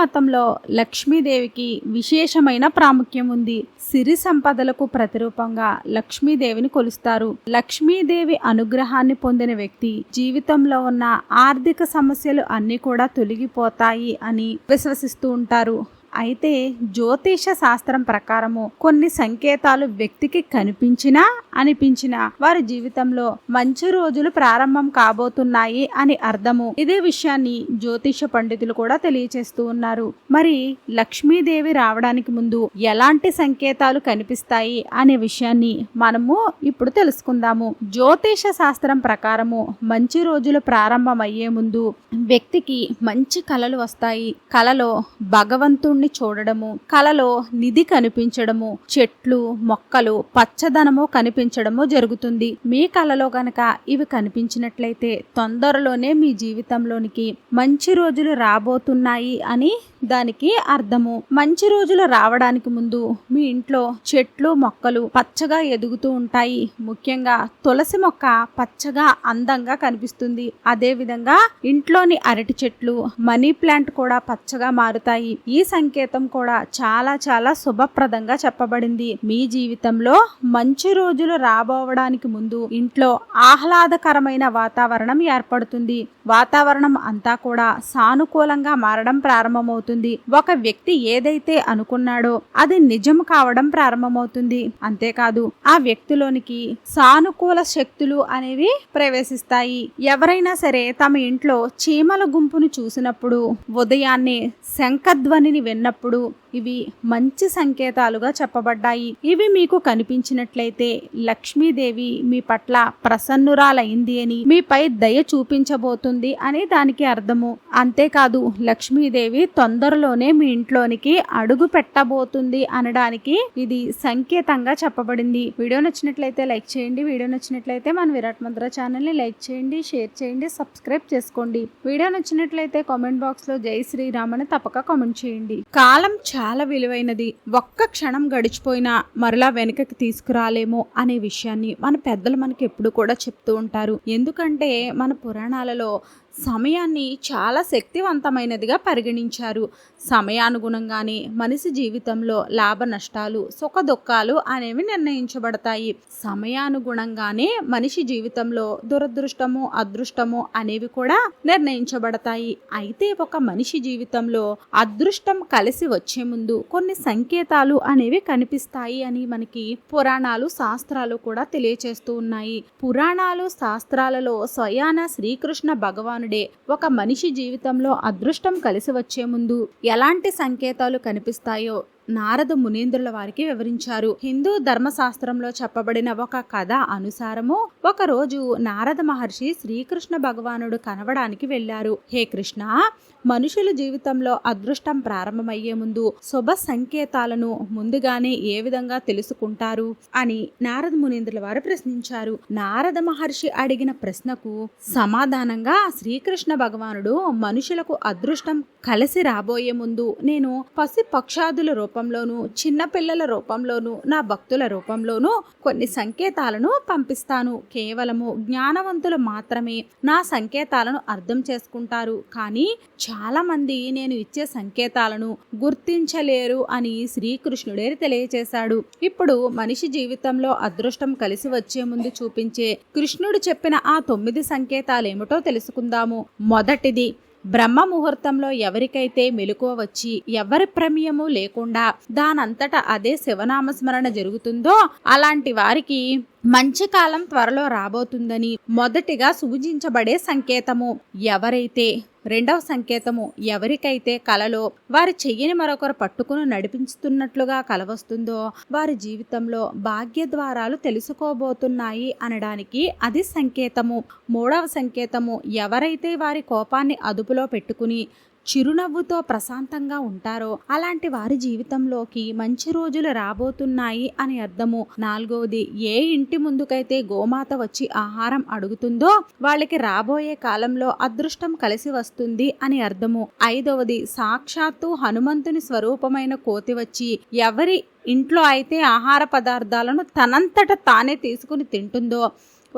మతంలో లక్ష్మీదేవికి విశేషమైన ప్రాముఖ్యం ఉంది. సిరి సంపదలకు ప్రతిరూపంగా లక్ష్మీదేవిని కొలుస్తారు. లక్ష్మీదేవి అనుగ్రహాన్ని పొందిన వ్యక్తి జీవితంలో ఉన్న ఆర్థిక సమస్యలు అన్నీ కూడా తొలగిపోతాయి అని విశ్వసిస్తూ ఉంటారు. అయితే జ్యోతిష శాస్త్రం ప్రకారము కొన్ని సంకేతాలు వ్యక్తికి కనిపించినా అనిపించినా వారి జీవితంలో మంచి రోజులు ప్రారంభం కాబోతున్నాయి అని అర్థము. ఇదే విషయాన్ని జ్యోతిష పండితులు కూడా తెలియచేస్తూ ఉన్నారు. మరి లక్ష్మీదేవి రావడానికి ముందు ఎలాంటి సంకేతాలు కనిపిస్తాయి అనే విషయాన్ని మనము ఇప్పుడు తెలుసుకుందాము. జ్యోతిష శాస్త్రం ప్రకారము మంచి రోజులు ప్రారంభమయ్యే ముందు వ్యక్తికి మంచి కళలు వస్తాయి. కలలో భగవంతుణ్ణి చూడడము కలలో నిధి కనిపించడము చెట్లు మొక్కలు పచ్చదనము కనిపించడము జరుగుతుంది. మీ కలలో గనక ఇవి కనిపించినట్లయితే తొందరలోనే మీ జీవితంలోనికి మంచి రోజులు రాబోతున్నాయి అని దానికి అర్థము. మంచి రోజులు రావడానికి ముందు మీ ఇంట్లో చెట్లు మొక్కలు పచ్చగా ఎదుగుతూ ఉంటాయి. ముఖ్యంగా తులసి మొక్క పచ్చగా అందంగా కనిపిస్తుంది. అదే విధంగా ఇంట్లోని అరటి చెట్లు మనీ ప్లాంట్ కూడా పచ్చగా మారుతాయి. ఈ సంఖ్య సంకేతం కూడా చాలా చాలా శుభప్రదంగా చెప్పబడింది. మీ జీవితంలో మంచి రోజులు రాబోవడానికి ముందు ఇంట్లో ఆహ్లాదకరమైన వాతావరణం ఏర్పడుతుంది. వాతావరణం అంతా కూడా సానుకూలంగా మారడం ప్రారంభమవుతుంది. ఒక వ్యక్తి ఏదైతే అనుకున్నాడో అది నిజం కావడం ప్రారంభమవుతుంది. అంతేకాదు ఆ వ్యక్తిలోనికి సానుకూల శక్తులు అనేవి ప్రవేశిస్తాయి. ఎవరైనా సరే తమ ఇంట్లో చీమల గుంపును చూసినప్పుడు ఉదయాన్నే శంఖధ్వనిని విన్నప్పుడు ఇవి మంచి సంకేతాలుగా చెప్పబడ్డాయి. ఇవి మీకు కనిపించినట్లయితే లక్ష్మీదేవి మీ పట్ల ప్రసన్నురాలైంది అని మీపై దయ చూపించబోతుంది అని దానికి అర్థము. అంతేకాదు లక్ష్మీదేవి తొందరలోనే మీ ఇంట్లోనికి అడుగు పెట్టబోతుంది అనడానికి ఇది సంకేతంగా చెప్పబడింది. వీడియో నచ్చినట్లయితే లైక్ చేయండి. వీడియో నచ్చినట్లయితే మన విరాట్ మంత్ర ఛానల్ని లైక్ చేయండి షేర్ చేయండి సబ్స్క్రైబ్ చేసుకోండి. వీడియో నచ్చినట్లయితే కామెంట్ బాక్స్లో జై శ్రీరామ్ అని తప్పక కామెంట్ చేయండి. కాలం చాలా విలువైనది. ఒక్క క్షణం గడిచిపోయినా మరలా వెనుకకి తీసుకురాలేమో అనే విషయాన్ని మన పెద్దలు మనకి ఎప్పుడు కూడా చెప్తూ ఉంటారు. ఎందుకంటే మన పురాణాలలో సమయాన్ని చాలా శక్తివంతమైనదిగా పరిగణించారు. సమయానుగుణంగానే మనిషి జీవితంలో లాభ నష్టాలు సుఖ దుఃఖాలు అనేవి నిర్ణయించబడతాయి. సమయానుగుణంగానే మనిషి జీవితంలో దురదృష్టము అదృష్టము అనేవి కూడా నిర్ణయించబడతాయి. అయితే ఒక మనిషి జీవితంలో అదృష్టం కలిసి వచ్చే ముందు కొన్ని సంకేతాలు అనేవి కనిపిస్తాయి అని మనకి పురాణాలు శాస్త్రాలు కూడా తెలియచేస్తూ ఉన్నాయి. పురాణాలు శాస్త్రాలలో స్వయాన శ్రీకృష్ణ భగవానుడే ఒక మనిషి జీవితంలో అదృష్టం కలిసి వచ్చే ముందు ఎలాంటి సంకేతాలు కనిపిస్తాయో నారద మునీంద్రుల వారికి వివరించారు. హిందూ ధర్మశాస్త్రంలో చెప్పబడిన ఒక కథ అనుసారము ఒకరోజు నారద మహర్షి శ్రీకృష్ణ భగవానుడు కనవడానికి వెళ్ళారు హే కృష్ణ మనుషుల జీవితంలో అదృష్టం ప్రారంభమయ్యే ముందు శుభ సంకేతాలను ముందుగానే ఏ విధంగా తెలుసుకుంటారు అని నారద మునీంద్రుల వారు ప్రశ్నించారు. నారద మహర్షి అడిగిన ప్రశ్నకు సమాధానంగా శ్రీకృష్ణ భగవానుడు మనుషులకు అదృష్టం కలిసి రాబోయే ముందు నేను పసి పక్షాదుల రూపంలోనూ చిన్నపిల్లల రూపంలోనూ నా భక్తుల రూపంలోనూ కొన్ని సంకేతాలను పంపిస్తాను. కేవలము జ్ఞానవంతులు మాత్రమే నా సంకేతాలను అర్థం చేసుకుంటారు. కానీ చాలామంది నేను ఇచ్చే సంకేతాలను గుర్తించలేరు అని శ్రీకృష్ణుడే తెలియచేశాడు. ఇప్పుడు మనిషి జీవితంలో అదృష్టం కలిసి వచ్చే ముందు చూపించే కృష్ణుడు చెప్పిన ఆ తొమ్మిది సంకేతాలేమిటో తెలుసుకుందాము. మొదటిది బ్రహ్మ ముహూర్తంలో ఎవరికైతే మెలకువ వచ్చి ఎవరి ప్రమేయము లేకుండా దానంతట అదే శివనామస్మరణ జరుగుతుందో అలాంటి వారికి మంచి కాలం త్వరలో రాబోతుందని మొదటిగా సూచించబడే సంకేతము ఎవరైతే రెండవ సంకేతము ఎవరికైతే కలలో వారి చెయ్యని మరొకరు పట్టుకుని నడిపించుతున్నట్లుగా కలవస్తుందో వారి జీవితంలో భాగ్య ద్వారాలు తెలుసుకోబోతున్నాయి అనడానికి అది సంకేతము. మూడవ సంకేతము ఎవరైతే వారి కోపాన్ని అదుపులో పెట్టుకుని చిరునవ్వుతో ప్రశాంతంగా ఉంటారో అలాంటి వారి జీవితంలోకి మంచి రోజులు రాబోతున్నాయి అని అర్థము. నాలుగవది ఏ ఇంటి ముందుకైతే గోమాత వచ్చి ఆహారం అడుగుతుందో వాళ్ళకి రాబోయే కాలంలో అదృష్టం కలిసి వస్తుంది అని అర్థము. ఐదవది సాక్షాత్తు హనుమంతుని స్వరూపమైన కోతి వచ్చి ఎవరి ఇంట్లో అయితే ఆహార పదార్థాలను తనంతట తానే తీసుకుని తింటుందో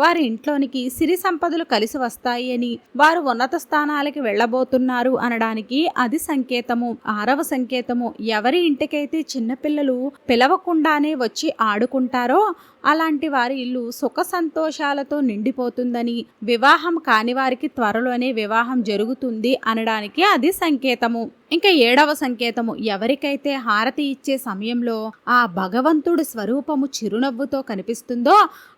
వారి ఇంట్లోనికి సిరి సంపదలు కలిసి వస్తాయి అని వారు ఉన్నత స్థానాలకి వెళ్ళబోతున్నారు అనడానికి అది సంకేతము. ఆరవ సంకేతము ఎవరి ఇంటికైతే చిన్నపిల్లలు పిలవకుండానే వచ్చి ఆడుకుంటారో అలాంటి వారి ఇల్లు సుఖ సంతోషాలతో నిండిపోతుందని వివాహం కాని వారికి త్వరలోనే వివాహం జరుగుతుంది అనడానికి అది సంకేతము. ఇంకా ఏడవ సంకేతము ఎవరికైతే హారతి ఇచ్చే సమయంలో ఆ భగవంతుడి స్వరూపము చిరునవ్వుతో కనిపిస్తుందో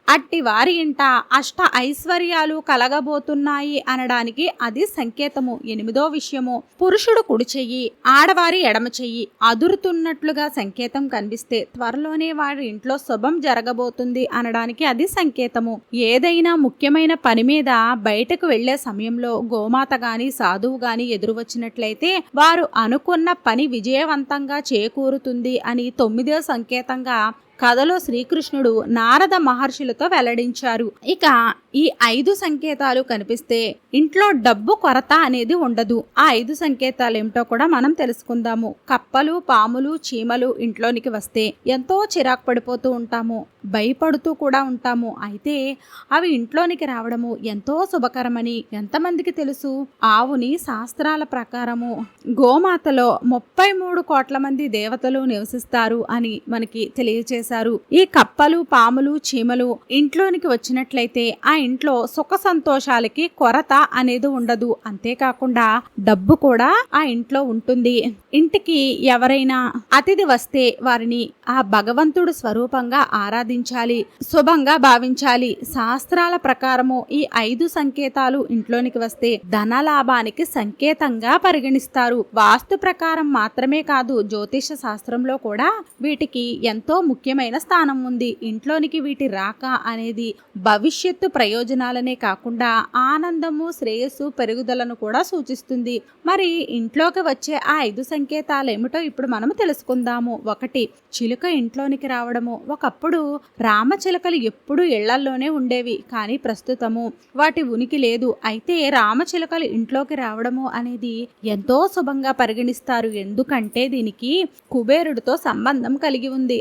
అట్టి వారి ఇంట అష్ట ఐశ్వర్యాలు కలగబోతున్నాయి అనడానికి అది సంకేతము. ఎనిమిదో విషయము పురుషుడు కుడి చెయ్యి ఆడవారి ఎడమ చెయ్యి అదురుతున్నట్లుగా సంకేతం కనిపిస్తే త్వరలోనే వారి ఇంట్లో శుభం జరగబోతుంది అనడానికి అది సంకేతము. ఏదైనా ముఖ్యమైన పని మీద బయటకు వెళ్ళే సమయంలో గోమాత గాని సాధువు గాని ఎదురు వచ్చినట్లయితే వారు అనుకున్న పని విజయవంతంగా చేకూరుతుంది అని తొమ్మిదో సంకేతంగా కథలో శ్రీకృష్ణుడు నారద మహర్షులతో వెల్లడించారు. ఇక ఈ ఐదు సంకేతాలు కనిపిస్తే ఇంట్లో డబ్బు కొరత అనేది ఉండదు. ఆ ఐదు సంకేతాలు ఏమిటో కూడా మనం తెలుసుకుందాము. కప్పలు పాములు చీమలు ఇంట్లోనికి వస్తే ఎంతో చిరాకు పడిపోతూ ఉంటాము. భయపడుతూ కూడా ఉంటాము. అయితే అవి ఇంట్లోనికి రావడము ఎంతో శుభకరమని ఎంతమందికి తెలుసు? ఆవుని శాస్త్రాల ప్రకారము గోమాతలో ముప్పై మూడు కోట్ల మంది దేవతలు నివసిస్తారు అని మనకి చేశారు. ఈ కప్పలు పాములు చీమలు ఇంట్లోనికి వచ్చినట్లయితే ఆ ఇంట్లో సుఖ సంతోషాలకి కొరత అనేది ఉండదు. అంతేకాకుండా డబ్బు కూడా ఆ ఇంట్లో ఉంటుంది. ఇంటికి ఎవరైనా అతిథి వస్తే వారిని ఆ భగవంతుడు స్వరూపంగా ఆరాధించాలి శుభంగా భావించాలి. శాస్త్రాల ప్రకారము ఈ ఐదు సంకేతాలు ఇంట్లోనికి వస్తే ధన లాభానికి సంకేతంగా పరిగణిస్తారు. వాస్తు ప్రకారం మాత్రమే కాదు జ్యోతిష శాస్త్రంలో కూడా వీటికి ఎంతో ముఖ్యమైన స్థానం ఉంది. ఇంట్లోనికి వీటి రాక అనేది భవిష్యత్తు ప్రయోజనాలనే కాకుండా ఆనందము శ్రేయస్సు పెరుగుదలను కూడా సూచిస్తుంది. మరి ఇంట్లోకి వచ్చే ఆ ఐదు సంకేతాలు ఏమిటో ఇప్పుడు మనం తెలుసుకుందాము. ఒకటి చిలుక ఇంట్లోనికి రావడము. ఒకప్పుడు రామచిలుకలు ఎప్పుడూ ఇళ్ళల్లోనే ఉండేవి కానీ ప్రస్తుతము వాటి ఉనికి లేదు. అయితే రామచిలుకలు ఇంట్లోకి రావడము అనేది ఎంతో శుభంగా పరిగణిస్తారు. ఎందుకంటే దీనికి కుబేరుడితో సంబంధం కలిగి ఉంది.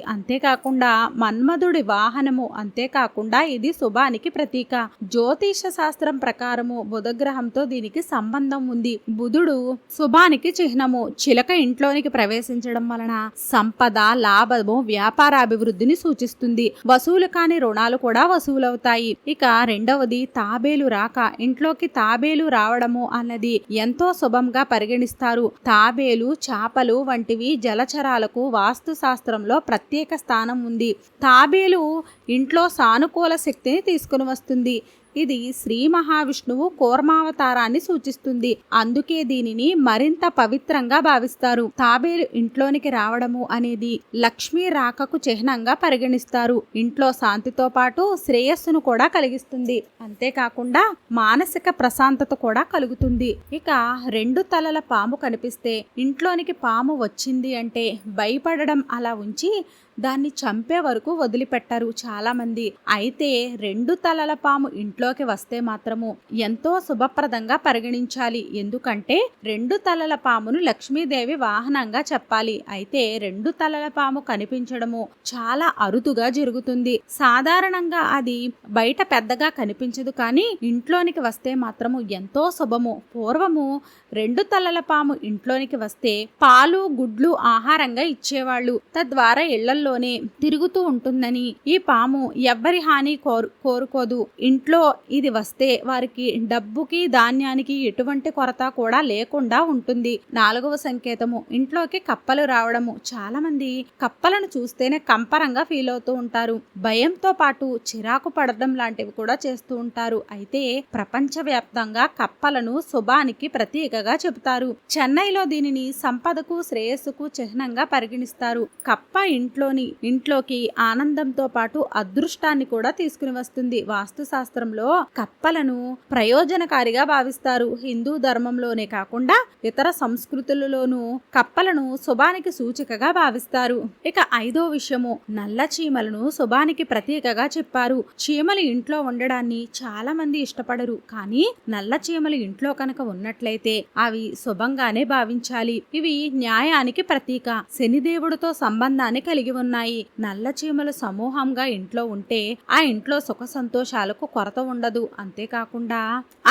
అంతేకాకుండా మన్మధుడి వాహనము అంతేకాకుండా ఇది శుభానికి ప్రతీక. జ్యోతిష శాస్త్రం ప్రకారము బుధగ్రహంతో దీనికి సంబంధం ఉంది. బుధుడు శుభానికి చిహ్నము చిలక ఇంట్లోనికి ప్రవేశించడం వలన సంపద లాభము వ్యాపార అభివృద్ధిని సూచిస్తుంది. వసూలు కాని రుణాలు కూడా వసూలవుతాయి. ఇక రెండవది తాబేలు రాక. ఇంట్లోకి తాబేలు రావడము అన్నది ఎంతో శుభంగా పరిగణిస్తారు. తాబేలు చేపలు వంటివి జలచరాలకు వాస్తు శాస్త్రంలో ప్రత్యేక స్థానం ఉంది. తాబేలు ఇంట్లో సానుకూల శక్తిని తీసుకుని వస్తుంది. ఇది శ్రీ మహావిష్ణువు కూర్మావతారాన్ని సూచిస్తుంది. అందుకే దీనిని మరింత పవిత్రంగా భావిస్తారు. తాబేలు ఇంట్లోనికి రావడము అనేది లక్ష్మీ రాకకు చిహ్నంగా పరిగణిస్తారు. ఇంట్లో శాంతితో పాటు శ్రేయస్సును కూడా కలిగిస్తుంది. అంతేకాకుండా మానసిక ప్రశాంతత కూడా కలుగుతుంది. ఇక రెండు తలల పాము కనిపిస్తే ఇంట్లోనికి పాము వచ్చింది అంటే భయపడడం అలా ఉంచి దాన్ని చంపే వరకు వదిలిపెట్టరు చాలామంది. అయితే రెండు తలల పాము ఇంట్లో ఇంట్లోకి వస్తే మాత్రము ఎంతో శుభప్రదంగా పరిగణించాలి. ఎందుకంటే రెండు తలల పామును లక్ష్మీదేవి వాహనంగా చెప్పాలి. అయితే రెండు తలల పాము కనిపించడము చాలా అరుదుగా జరుగుతుంది. సాధారణంగా అది బయట పెద్దగా కనిపించదు కానీ ఇంట్లోనికి వస్తే మాత్రము ఎంతో శుభము. పూర్వము రెండు తలల పాము ఇంట్లోనికి వస్తే పాలు గుడ్లు ఆహారంగా ఇచ్చేవాళ్ళు. తద్వారా ఇళ్ళల్లోనే తిరుగుతూ ఉంటుందని ఈ పాము ఎవ్వరి హాని కోరు కోరుకోదు. ఇంట్లో ఇది వస్తే వారికి డబ్బుకి ధాన్యానికి ఎటువంటి కొరత కూడా లేకుండా ఉంటుంది. నాలుగవ సంకేతము ఇంట్లోకి కప్పలు రావడము. చాలా మంది కప్పలను చూస్తేనే కంపరంగా ఫీల్ అవుతూ ఉంటారు. భయంతో పాటు చిరాకు పడడం లాంటివి కూడా చేస్తూ ఉంటారు. అయితే ప్రపంచవ్యాప్తంగా కప్పలను శుభానికి ప్రతీకగా చెబుతారు. చెన్నైలో దీనిని సంపదకు శ్రేయస్సుకు చిహ్నంగా పరిగణిస్తారు. కప్ప ఇంట్లోని ఇంట్లోకి ఆనందంతో పాటు అదృష్టాన్ని కూడా తీసుకుని వస్తుంది. వాస్తు శాస్త్రంలో కప్పలను ప్రయోజనకారిగా భావిస్తారు. హిందూ ధర్మంలోనే కాకుండా ఇతర సంస్కృతులలోనూ కప్పలను శుభానికి సూచికగా భావిస్తారు. ఇక ఐదో విషయము నల్ల చీమలను శుభానికి ప్రతీకగా చెప్పారు. చీమలు ఇంట్లో ఉండడాన్ని చాలా మంది ఇష్టపడరు. కానీ నల్ల చీమలు ఇంట్లో కనుక ఉన్నట్లయితే అవి శుభంగానే భావించాలి. ఇవి న్యాయానికి ప్రతీక. శనిదేవుడితో సంబంధాన్ని కలిగి ఉన్నాయి. నల్ల చీమలు సమూహంగా ఇంట్లో ఉంటే ఆ ఇంట్లో సుఖ సంతోషాలకు కొరత ఉండదు. అంతేకాకుండా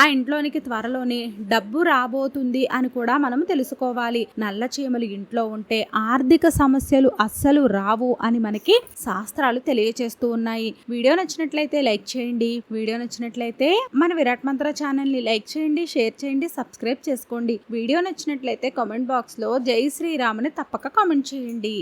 ఆ ఇంట్లోనికి త్వరలోనే డబ్బు రాబోతుంది అని కూడా మనం తెలుసుకోవాలి. నల్ల చీమలు ఇంట్లో ఉంటే ఆర్థిక సమస్యలు అస్సలు రావు అని మనకి శాస్త్రాలు తెలియచేస్తూ ఉన్నాయి. వీడియో నచ్చినట్లయితే లైక్ చేయండి. వీడియో నచ్చినట్లయితే మన విరాట్ మంత్ర ఛానల్ని లైక్ చేయండి షేర్ చేయండి సబ్స్క్రైబ్ చేసుకోండి. వీడియో నచ్చినట్లయితే కామెంట్ బాక్స్లో జై శ్రీరామ్ అని తప్పక కామెంట్ చేయండి.